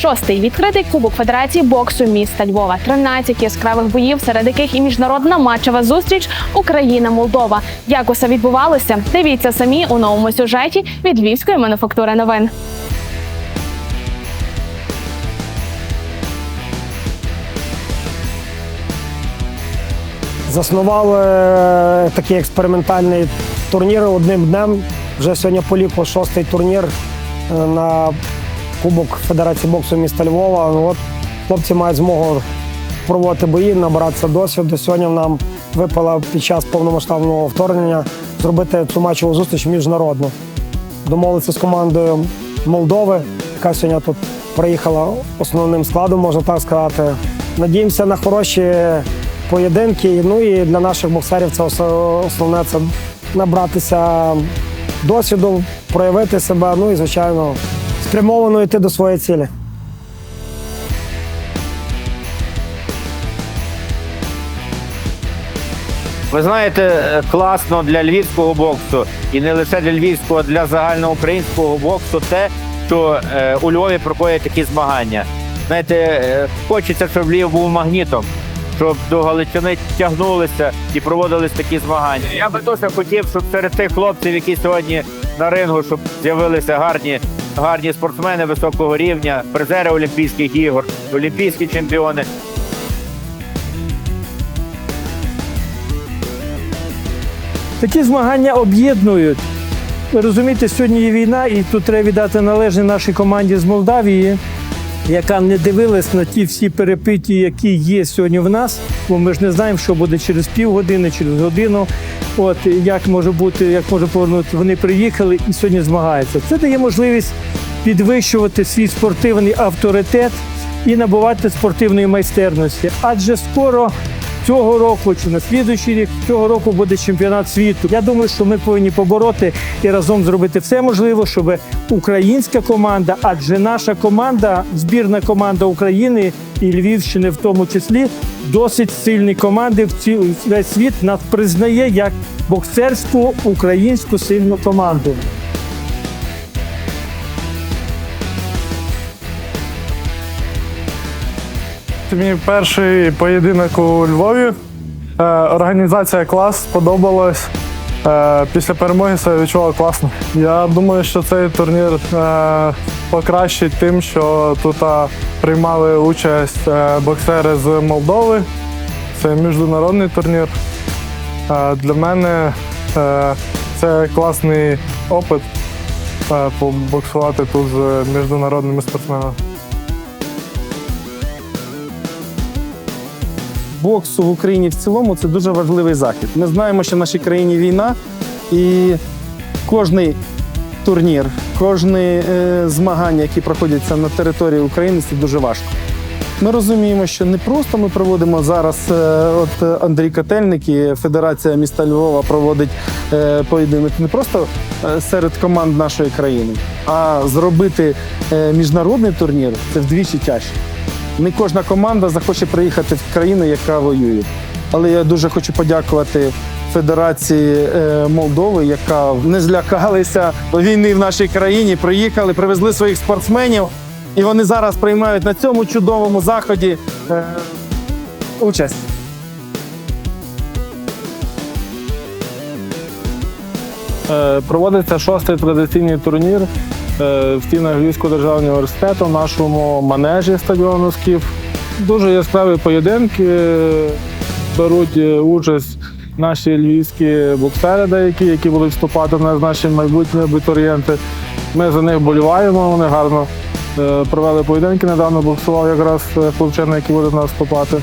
шостий відкритий кубок Федерації боксу міста Львова. 13 яскравих боїв, серед яких і міжнародна матчева зустріч Україна-Молдова. Як усе відбувалося? Дивіться самі у новому сюжеті від Львівської мануфактури новин. Заснували е, такий експериментальний турнір одним днем. Вже сьогодні поліпло шостий турнір е, на Кубок Федерації боксу міста Львова. От хлопці мають змогу проводити бої, набиратися досвіду. Сьогодні нам випало під час повномасштабного вторгнення зробити цю матчову зустріч міжнародну. Домовилися з командою Молдови, яка сьогодні тут приїхала основним складом, можна так сказати. Надіємося на хороші поєдинки. Ну і для наших боксерів це основне це набратися досвіду, проявити себе, ну і звичайно спрямовано йти до своєї цілі. Ви знаєте, е, класно для львівського боксу і не лише для львівського, а для загальноукраїнського боксу те, що е, у Львові проходять такі змагання. Знаєте, е, хочеться, щоб Львів був магнітом, щоб до Галичини тягнулися і проводились такі змагання. Я би дуже хотів, щоб серед тих хлопців, які сьогодні на рингу, щоб з'явилися гарні, гарні спортсмени високого рівня, призери Олімпійських ігор, олімпійські чемпіони. Такі змагання об'єднують. Розумієте, сьогодні є війна, і тут треба віддати належне нашій команді з Молдавії, яка не дивилась на ті всі перепиті, які є сьогодні в нас. Бо ми ж не знаємо, що буде через півгодини, через годину. От як може бути, як може повернути. Вони приїхали і сьогодні змагаються. Це дає можливість підвищувати свій спортивний авторитет і набувати спортивної майстерності. Адже скоро цього року чи на слідуючий рік цього року буде чемпіонат світу. Я думаю, що ми повинні побороти і разом зробити все можливе, щоб українська команда, адже наша команда, збірна команда України і Львівщини, в тому числі, досить сильні команди. В ці весь світ нас признає як боксерську українську сильну команду. Мій перший поєдинок у Львові. Е, Організація клас сподобалась. Е, Після перемоги себе відчував класно. Я думаю, що цей турнір е, покращить тим, що тут приймали участь боксери з Молдови. Це міжнародний турнір. Для мене це класний опит побоксувати тут з міжнародними спортсменами. Боксу в Україні в цілому це дуже важливий захід. Ми знаємо, що в нашій країні війна, і кожний турнір, кожне е, змагання, які проходяться на території України, це дуже важко. Ми розуміємо, що не просто ми проводимо зараз. е, От Андрій Котельник і Федерація міста Львова проводить е, поєдинок не просто серед команд нашої країни, а зробити міжнародний турнір це вдвічі тяжче. Не кожна команда захоче приїхати в країну, яка воює. Але я дуже хочу подякувати Федерації е, Молдови, яка не злякалися війни в нашій країні, приїхали, привезли своїх спортсменів, і вони зараз приймають на цьому чудовому заході е, участь. Е, Проводиться шостий традиційний турнір в стінах Львівського державного університету в нашому манежі стадіону Скіф. Дуже яскраві поєдинки. е, Беруть е, участь наші львівські боксери, деякі, які будуть вступати в нас, наші майбутні абітурієнти. Ми за них боліваємо, вони гарно е, провели поєдинки. Недавно боксував якраз е, хлопчина, який буде в нас вступати.